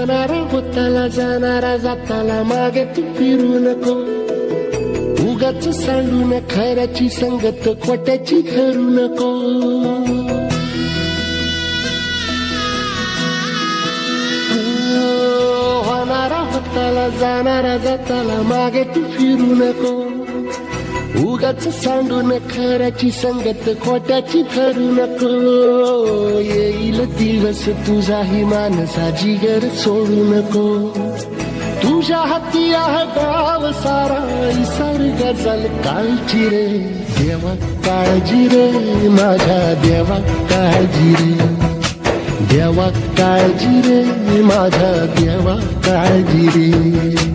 होणारा होताला जाणारा जाताला मागे तू फिरू नको. उगाच सांडून खऱ्याची संगत खोट्याची धरू नको. होणारा होताला जाणारा जाताला मागे तू फिरू नको. उगाच सांडून खऱ्याची संगत खोट्याची करू नको येईल दिवस तुझाही मानसा जिगर सोडू नको. तुझ्या हाती आह गाव सारा निसर्ग जल काळजी रे. देवा काळजी रे माझ्या देवा काळजी रे. देवा काळजी रे माझ्या देवा काळजी रे.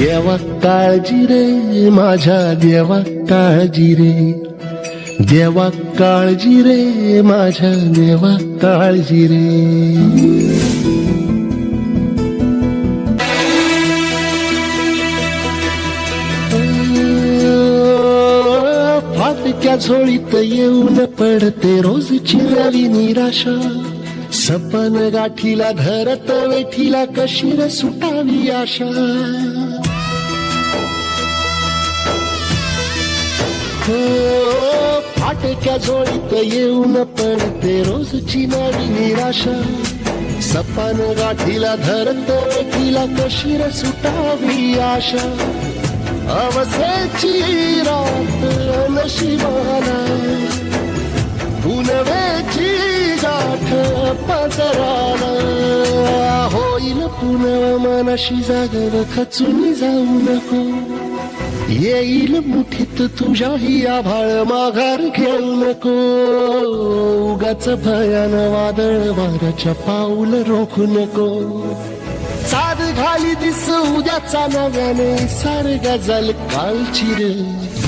देवा काळजी रे माझ्या देवा काळजी रे. देवा काळजी रे माझ्या देवा काळजी रे. फाटक्या झोळीत येऊन पडते रोजची नवी निराशा. सपन गाठीला धरत वेठीला कशीर सुटावी आशा. हो फाटक्या झोळीत येऊन पडते रोजची नवी निराशा. सपन गाठीला धरत तिला कशीर सुटावी आशा. अवसेची रात नशिबाला. पुनवेची गाठ पदराला. होईल पुनव मनाशी जागर खचून जाऊ नको. येईल मुठीत तुझ्याही आभाळ माघार घेऊ नको. उगाच भयान वादळ वाऱ्याच्या पाऊल रोखू नको. साध घाली दिस उद्याचा नव्याने सार गजल कालची रे.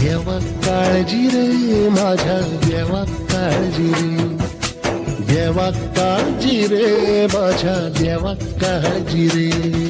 देवा काळजी रे माझ्या देवा काळजी रे. देवा काळजी रे माझ्या देवा काळजी रे.